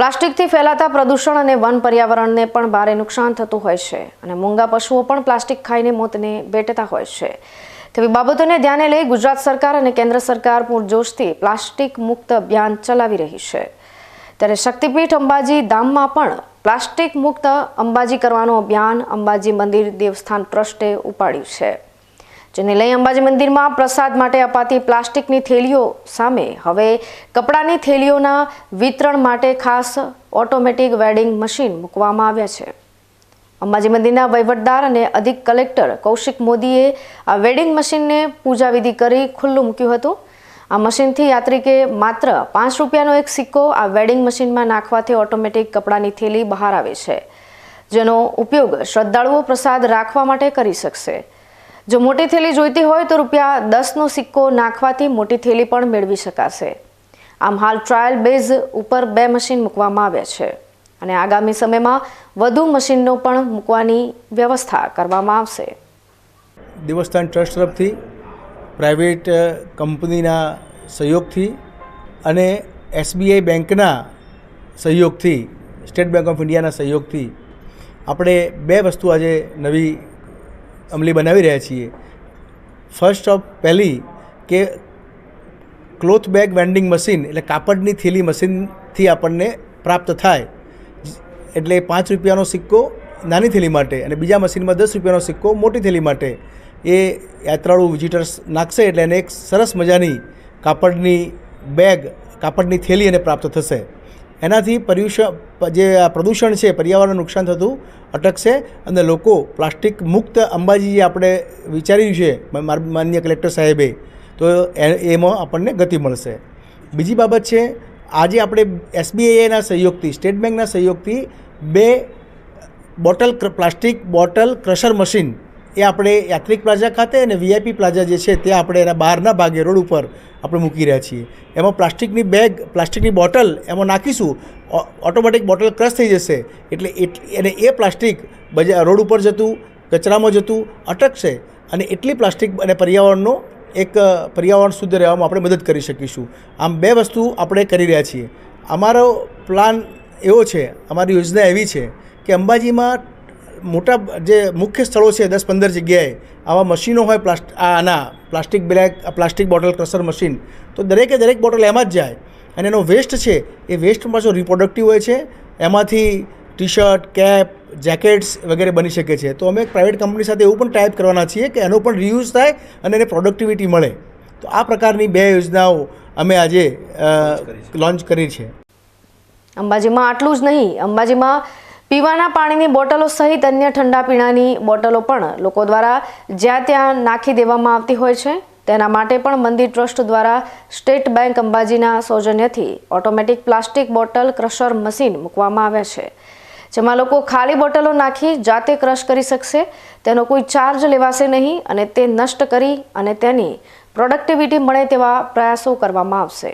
પ્લાસ્ટિકથી ફેલાતા પ્રદૂષણ અને વન પર્યાવરણને પણ ભારે નુકસાન થતું હોય છે અને મૂંગા પશુઓ પણ પ્લાસ્ટિક ખાઈને મોતને ભેટતા હોય છે. તેવી બાબતોને ધ્યાને લઈ ગુજરાત સરકાર અને કેન્દ્ર સરકાર પૂરજોશથી પ્લાસ્ટિક મુક્ત અભિયાન ચલાવી રહી છે. ત્યારે શક્તિપીઠ અંબાજી ધામમાં પણ પ્લાસ્ટિક મુક્ત અંબાજી કરવાનું અભિયાન અંબાજી મંદિર દેવસ્થાન ટ્રસ્ટે ઉપાડ્યું છે. જેને લઈ અંબાજી મંદિરમાં પ્રસાદ માટે અપાતી પ્લાસ્ટિકની થેલીઓ સામે. હવે કપડાની થેલીઓના વિતરણ માટે ખાસ ઓટોમેટિક વેડિંગ મશીન મૂકવામાં આવ્યા છે. અંબાજી મંદિરના વહીવટદાર અને અધિક કલેક્ટર કૌશિક મોદીએ આ વેડિંગ મશીનને પૂજા વિધિ કરી ખુલ્લું મૂક્યું હતું. આ મશીનથી યાત્રિકે માત્ર પાંચ રૂપિયાનો એક સિક્કો આ વેડિંગ મશીનમાં નાખવાથી ઓટોમેટિક કપડાની થેલી બહાર આવે છે, જેનો ઉપયોગ શ્રદ્ધાળુઓ પ્રસાદ રાખવા માટે કરી શકશે. જો મોટી થેલી જોઈતી હોય તો રૂપિયા દસનો સિક્કો નાખવાથી મોટી થેલી પણ મેળવી શકાશે. આમ હાલ ટ્રાયલ બેઝ ઉપર બે મશીન મૂકવામાં આવ્યા છે અને આગામી સમયમાં વધુ મશીનનો પણ મૂકવાની વ્યવસ્થા કરવામાં આવશે. દેવસ્થાન ટ્રસ્ટ તરફથી પ્રાઇવેટ કંપનીના સહયોગથી અને એસબીઆઈ બેંકના સહયોગથી, સ્ટેટ બેંક ઓફ ઇન્ડિયાના સહયોગથી આપણે બે વસ્તુ આજે નવી અમલી બનાવી રહ્યા છીએ. ફર્સ્ટ ઓફ પહેલી કે ક્લોથ બેગ વેન્ડિંગ મશીન એટલે કાપડની થેલી મશીનથી આપણને પ્રાપ્ત થાય. એટલે પાંચ રૂપિયાનો સિક્કો નાની થેલી માટે અને બીજા મશીનમાં દસ રૂપિયાનો સિક્કો મોટી થેલી માટે. એ યાત્રાળુ વિઝિટર્સ નાખશે એટલે એને એક સરસ મજાની કાપડની બેગ કાપડની થેલી એને પ્રાપ્ત થશે. એનાથી પર્યુષણ જે આ પ્રદૂષણ છે પર્યાવરણ નુકસાન થતું, અટકશે અને લોકો પ્લાસ્ટિક મુક્ત અંબાજી જે આપણે વિચાર્યું છે માન્ય કલેક્ટર સાહેબે, તો એમાં આપણને ગતિ મળશે. બીજી બાબત છે, આજે આપણે એસબીઆઈના સહયોગથી, સ્ટેટ બેંકના સહયોગથી બે bottle plastic bottle crusher machine એ આપણે યાત્રિક પ્લાઝા ખાતે અને વીઆઈપી પ્લાઝા જે છે ત્યાં આપણે એના બહારના ભાગે રોડ ઉપર આપણે મૂકી રહ્યા છીએ. એમાં પ્લાસ્ટિકની બેગ, પ્લાસ્ટિકની બોટલ એમાં નાખીશું ઓટોમેટિક બોટલ ક્રશ થઈ જશે. એટલે એટ- અને એ પ્લાસ્ટિક બજાર રોડ ઉપર જતું, કચરામાં જતું, અટકશે. અને એટલી પ્લાસ્ટિક અને પર્યાવરણનો એક પર્યાવરણ શુદ્ધ રહેવામાં આપણે મદદ કરી શકીશું. આમ બે વસ્તુ આપણે કરી રહ્યા છીએ. અમારો પ્લાન એવો છે, અમારી યોજના એવી છે કે અંબાજીમાં મોટા જે મુખ્ય સ્થળો છે દસ પંદર જગ્યાએ આવા મશીનો હોય પ્લાસ્ટ આના plastic bag plastic bottle crusher machine તો દરેકે દરેક બોટલ એમાં જ જાય. અને એનો વેસ્ટ છે એ વેસ્ટ પાછો રિપ્રોડક્ટિવ હોય છે એમાંથી ટી શર્ટ કેપ જેકેટ્સ વગેરે બની શકે છે. તો અમે પ્રાઇવેટ કંપની સાથે એવું પણ ટાઈપ કરવાના છીએ કે એનો પણ રિયુઝ થાય અને એને પ્રોડક્ટિવિટી મળે. તો આ પ્રકારની બે યોજનાઓ અમે આજે લોન્ચ કરી છે. અંબાજીમાં આટલું જ નહીં. અંબાજીમાં પીવાના પાણીની બોટલો સહિત અન્ય ઠંડા પીણાની બોટલો પણ લોકો દ્વારા જ્યાં ત્યાં નાખી દેવામાં આવતી હોય છે. તેના માટે પણ મંદિર ટ્રસ્ટ દ્વારા સ્ટેટ બેંક અંબાજીના સૌજન્યથી automatic plastic bottle, crusher machine મૂકવામાં આવ્યા છે. જેમાં લોકો ખાલી બોટલો નાખી જાતે ક્રશ કરી શકશે. તેનો કોઈ ચાર્જ લેવાશે નહીં અને તે નષ્ટ કરી અને તેની પ્રોડક્ટિવિટી મળે તેવા પ્રયાસો કરવામાં આવશે.